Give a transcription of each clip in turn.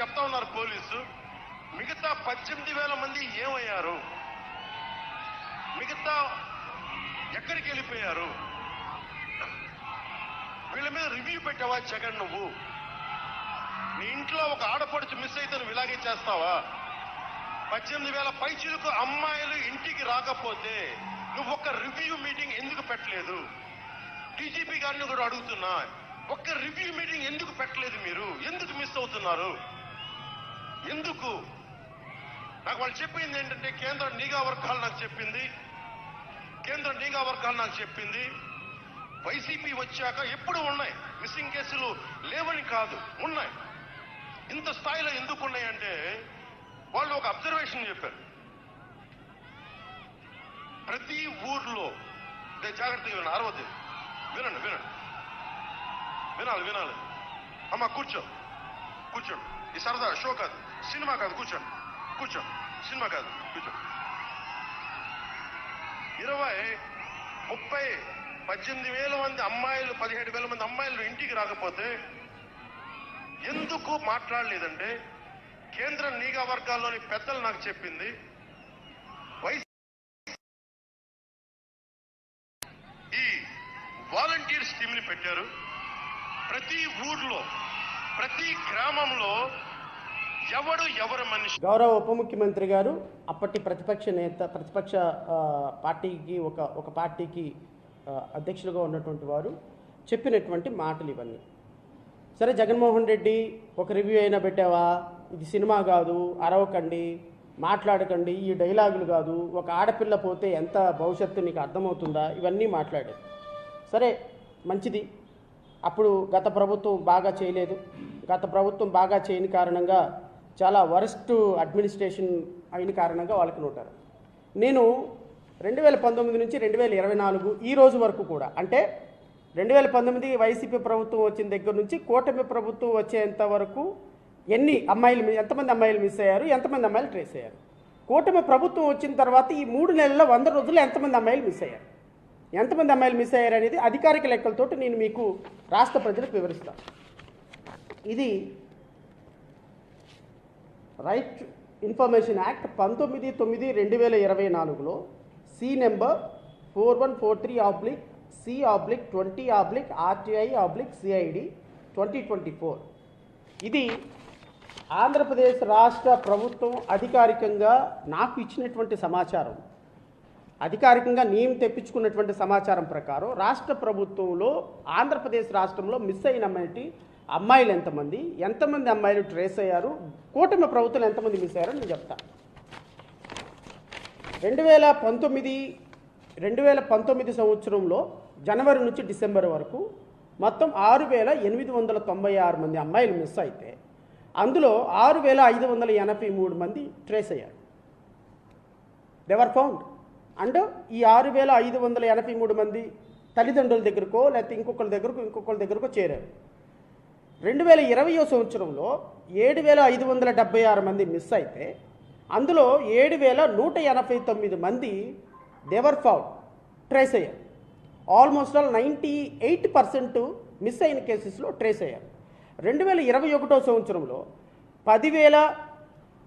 చెప్తా ఉన్నారు పోలీసు. మిగతా పద్దెనిమిది వేల మంది ఏమయ్యారు? మిగతా ఎక్కడికి వెళ్ళిపోయారు? వీళ్ళ మీద రివ్యూ పెట్టావా జగన్ నువ్వు? నీ ఇంట్లో ఒక ఆడపడుచు మిస్ అయితే నువ్వు ఇలాగే చేస్తావా? పద్దెనిమిది వేల పైచిలకు అమ్మాయిలు ఇంటికి రాకపోతే నువ్వు ఒక్క రివ్యూ మీటింగ్ ఎందుకు పెట్టలేదు? డీజీపీ గారిని కూడా అడుగుతున్నా ఒక్క రివ్యూ మీటింగ్ ఎందుకు పెట్టలేదు మీరు? ఎందుకు మిస్ అవుతున్నారు? ఎందుకు? నాకు వాళ్ళు చెప్పింది ఏంటంటే కేంద్ర నిఘా వర్గాలు నాకు చెప్పింది. కేంద్ర నిఘా వర్గాలు నాకు చెప్పింది. వైసీపీ వచ్చాక ఎప్పుడు ఉన్నాయి. మిస్సింగ్ కేసులు లేవని కాదు ఉన్నాయి. ఇంత స్థాయిలో ఎందుకు ఉన్నాయంటే వాళ్ళు ఒక అబ్జర్వేషన్ చెప్పారు. ప్రతి ఊర్లో జాగ్రత్తగా వినండి అరవద్దు వినండి వినండి. వినాలి వినాలి. అమ్మ కూర్చో. కూర్చోండి. ఈ సరదా షో కాదు. సినిమా కాదు కూర్చోండి కూర్చోండి సినిమా కాదు కూర్చోండి ఇరవై ముప్పై పద్దెనిమిది వేల మంది అమ్మాయిలు పదిహేడు వేల మంది అమ్మాయిలు ఇంటికి రాకపోతే ఎందుకు మాట్లాడలేదంటే కేంద్ర నీగా వర్గాల్లోని పెద్దలు నాకు చెప్పింది వైస్ ఈ వాలంటీర్ స్కీమ్ని పెట్టారు. ప్రతి ఊర్లో ప్రతి గ్రామంలో ఎవడు ఎవరు మనిషి? గౌరవ ఉప ముఖ్యమంత్రి గారు అప్పటి ప్రతిపక్ష నేత ప్రతిపక్ష పార్టీకి ఒక ఒక పార్టీకి అధ్యక్షులుగా ఉన్నటువంటి వారు చెప్పినటువంటి మాటలు ఇవన్నీ. సరే జగన్మోహన్ రెడ్డి ఒక రివ్యూ అయినా పెట్టావా? ఇది సినిమా కాదు అరవకండి మాట్లాడకండి ఈ డైలాగులు కాదు ఒక ఆడపిల్ల పోతే ఎంత భవిష్యత్తు నీకు అర్థమవుతుందా? ఇవన్నీ మాట్లాడారు. సరే మంచిది. అప్పుడు గత ప్రభుత్వం బాగా చేయలేదు. గత ప్రభుత్వం బాగా చేయని కారణంగా చాలా వరస్ట్ అడ్మినిస్ట్రేషన్ అయిన కారణంగా వాళ్ళకి నోటారు. నేను రెండు వేల పంతొమ్మిది నుంచి రెండు వేల ఇరవై నాలుగు ఈ రోజు వరకు కూడా అంటే రెండు వేల పంతొమ్మిది వైసీపీ ప్రభుత్వం వచ్చిన దగ్గర నుంచి కూటమి ప్రభుత్వం వచ్చేంత వరకు ఎన్ని అమ్మాయిలు ఎంతమంది అమ్మాయిలు మిస్ అయ్యారు ఎంతమంది అమ్మాయిలు ట్రేస్ అయ్యారు? కూటమి ప్రభుత్వం వచ్చిన తర్వాత ఈ మూడు నెలల్లో వంద రోజుల్లో ఎంతమంది అమ్మాయిలు మిస్ అయ్యారు? ఎంతమంది అమ్మాయిలు మిస్ అయ్యారు అనేది అధికారిక లెక్కలతోటి నేను మీకు రాష్ట్ర ప్రజలకు వివరిస్తాను. ఇది రైట్ ఇన్ఫర్మేషన్ యాక్ట్ పంతొమ్మిది తొమ్మిది రెండు వేల ఇరవై నాలుగులో C number four one four three oblique C oblique twenty oblique RTI oblique CID twenty twenty four. ఇది ఆంధ్రప్రదేశ్ రాష్ట్ర ప్రభుత్వం అధికారికంగా నాకు ఇచ్చినటువంటి సమాచారం. అధికారికంగా నేను తెప్పించుకున్నటువంటి సమాచారం ప్రకారం రాష్ట్ర ప్రభుత్వంలో ఆంధ్రప్రదేశ్ రాష్ట్రంలో మిస్ అయినటువంటి అమ్మాయిలు ఎంతమంది? ఎంతమంది అమ్మాయిలు ట్రేస్ అయ్యారు? కూటమి ప్రభుత్వం ఎంతమంది మిస్ అయ్యారో నేను చెప్తాను రెండు వేల పంతొమ్మిది రెండు వేల పంతొమ్మిది సంవత్సరంలో జనవరి నుంచి డిసెంబర్ వరకు మొత్తం ఆరు వేల ఎనిమిది వందల తొంభై ఆరు మంది అమ్మాయిలు మిస్ అయితే అందులో ఆరు వేల ఐదు వందల ఎనభై మూడు మంది ట్రేస్ అయ్యారు. దెవర్ ఫౌండ్ అండ్ ఈ ఆరు వేల ఐదు వందల ఎనభై మూడు మంది తల్లిదండ్రుల దగ్గరకో లేకపోతే ఇంకొకరి దగ్గరకు ఇంకొకరి దగ్గరకో చేరారు. రెండు వేల ఇరవయో సంవత్సరంలో ఏడు వేల ఐదు వందల డెబ్బై ఆరు మంది మిస్ అయితే అందులో ఏడు వేల నూట ఎనభై తొమ్మిది మంది దేవర్ ఫౌల్ ట్రేస్ అయ్యారు. Almost all ninety eight percent miss అయిన కేసెస్లో ట్రేస్ అయ్యారు. రెండు వేల ఇరవై ఒకటో సంవత్సరంలో పదివేల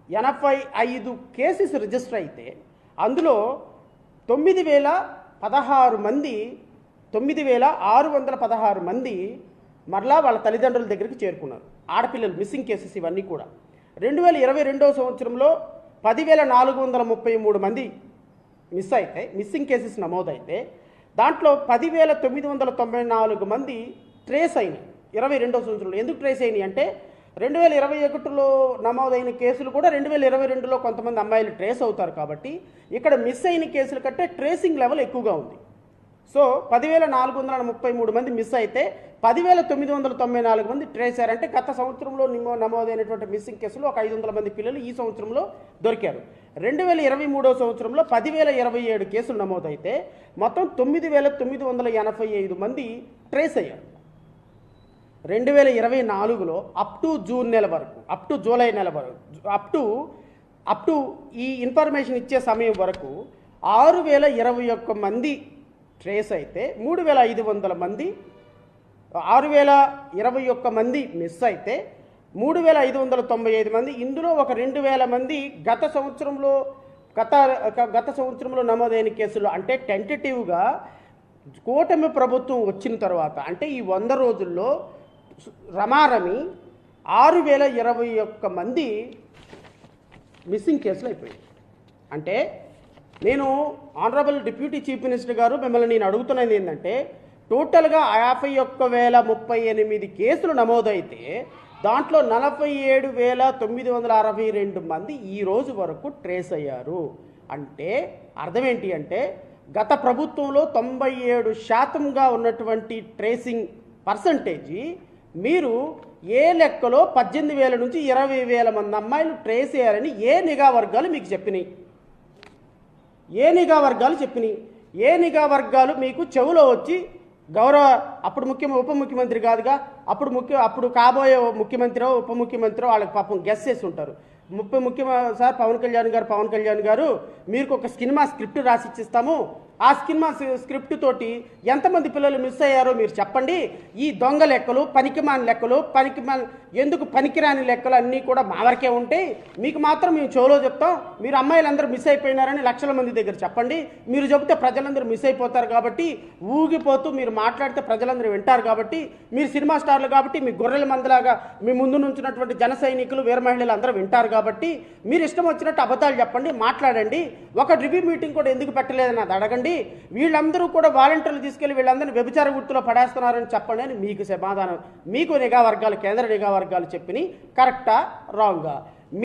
ఎనభై ఐదు కేసెస్ రిజిస్టర్ అయితే అందులో తొమ్మిది వేల పదహారు మంది తొమ్మిది వేల ఆరు వందల పదహారు మంది మరలా వాళ్ళ తల్లిదండ్రుల దగ్గరికి చేరుకున్నారు. ఆడపిల్లలు మిస్సింగ్ కేసెస్ ఇవన్నీ కూడా. రెండు వేల ఇరవై రెండవ సంవత్సరంలో పదివేల నాలుగు వందల ముప్పై మూడు మంది మిస్ అయితే మిస్సింగ్ కేసెస్ నమోదైతే దాంట్లో పదివేల తొమ్మిది వందల తొంభై నాలుగు మంది ట్రేస్ అయినాయి. ఇరవై రెండవ సంవత్సరంలో ఎందుకు ట్రేస్ అయినాయి అంటే రెండు వేల ఇరవై ఒకటిలో నమోదైన కేసులు కూడా రెండు వేల ఇరవై రెండులో కొంతమంది అమ్మాయిలు ట్రేస్ అవుతారు కాబట్టి ఇక్కడ మిస్ అయిన కేసుల కంటే ట్రేసింగ్ లెవెల్ ఎక్కువగా ఉంది. సో పదివేల నాలుగు వందల ముప్పై మూడు మంది మిస్ అయితే పదివేల తొమ్మిది వందల తొంభై నాలుగు మంది ట్రేస్ అయ్యారంటే గత సంవత్సరంలో నిమో నమోదైనటువంటి మిస్సింగ్ కేసులు ఒక ఐదు వందల మంది పిల్లలు ఈ సంవత్సరంలో దొరికారు. రెండు వేల ఇరవై మూడో సంవత్సరంలో పదివేల ఇరవై ఏడు కేసులు నమోదైతే మొత్తం తొమ్మిది వేల తొమ్మిది వందల ఎనభై ఐదు మంది ట్రేస్ అయ్యారు. రెండు వేల ఇరవై నాలుగులో అప్ టు జూన్ నెల వరకు అప్ టు జూలై నెల వరకు అప్ టు అప్ టు ఈ ఇన్ఫర్మేషన్ ఇచ్చే సమయం వరకు ఆరు వేల ఇరవై ఒక్క మంది ట్రేస్ అయితే మూడు వేల ఐదు వందల మంది ఆరు వేల ఇరవై ఒక్క మంది మిస్ అయితే మూడు వేల ఐదు వందల తొంభై ఐదు మంది. ఇందులో ఒక రెండు వేల మంది గత సంవత్సరంలో గత గత సంవత్సరంలో నమోదైన కేసులు అంటే టెంటేటివ్గా కూటమి ప్రభుత్వం వచ్చిన తర్వాత అంటే ఈ వంద రోజుల్లో రమారమి ఆరు వేల ఇరవై ఒక్క మంది మిస్సింగ్ కేసులు అయిపోయాయి. అంటే నేను ఆనరబుల్ డిప్యూటీ చీఫ్ మినిస్టర్ గారు మిమ్మల్ని నేను అడుగుతున్నది ఏంటంటే టోటల్గా యాభై ఒక్క వేల ముప్పై ఎనిమిది కేసులు నమోదైతే దాంట్లో నలభై ఏడు వేల తొమ్మిది వందల అరవై రెండు మంది ఈ రోజు వరకు ట్రేస్ అయ్యారు. అంటే అర్థం ఏంటి అంటే గత ప్రభుత్వంలో తొంభై ఏడు శాతంగా ఉన్నటువంటి ట్రేసింగ్ పర్సంటేజీ మీరు ఏ లెక్కలో పద్దెనిమిది వేల నుంచి ఇరవై వేల మంది అమ్మాయిలు ట్రేస్ చేయాలని ఏ నిఘా వర్గాలు మీకు చెప్పినాయి? ఏ నిఘా వర్గాలు చెప్పినాయి? ఏ నిఘా వర్గాలు మీకు చెవులో వచ్చి గౌరవ అప్పుడు ముఖ్య ఉప ముఖ్యమంత్రి కాదుగా అప్పుడు ముఖ్య అప్పుడు కాబోయే ముఖ్యమంత్రి ఉప ముఖ్యమంత్రి వాళ్ళకి పాపం గెస్ చేసి ఉంటారు. ముప్పై ముఖ్య సార్ పవన్ కళ్యాణ్ గారు పవన్ కళ్యాణ్ గారు మీకు ఒక సినిమా స్క్రిప్ట్ రాసి ఇచ్చిస్తాము ఆ సినిమా స్క్రిప్ట్ తోటి ఎంతమంది పిల్లలు మిస్ అయ్యారో మీరు చెప్పండి. ఈ దొంగ లెక్కలు పనికిమాని లెక్కలు పనికిమాని ఎందుకు పనికిరాని లెక్కలు అన్నీ కూడా మా వరకే ఉంటాయి మీకు మాత్రం మేము చెవులో చెప్తాం. మీరు అమ్మాయిలందరూ మిస్ అయిపోయినారని లక్షల మంది దగ్గర చెప్పండి. మీరు చెబితే ప్రజలందరూ మిస్ అయిపోతారు కాబట్టి ఊగిపోతూ మీరు మాట్లాడితే ప్రజలందరూ వింటారు కాబట్టి మీరు సినిమా స్టార్లు కాబట్టి మీ గొర్రెల మందలాగా మీ ముందు నుంచినటువంటి జన సైనికులు వీర మహిళలు అందరూ వింటారు కాబట్టి మీరు ఇష్టం వచ్చినట్టు అబద్ధాలు చెప్పండి మాట్లాడండి. ఒక రివ్యూ మీటింగ్ కూడా ఎందుకు పెట్టలేదని అది అడగండి. వీళ్ళందరూ కూడా వాలంటీర్లు తీసుకెళ్ళి వీళ్ళందరినీ వ్యభిచార గుర్తులో పడేస్తున్నారని చెప్పండి అని మీకు సమాధానం మీకు నిఘా వర్గాలు కేంద్ర నిఘా వర్గాలు చెప్పినాయి కరెక్టా రాంగా?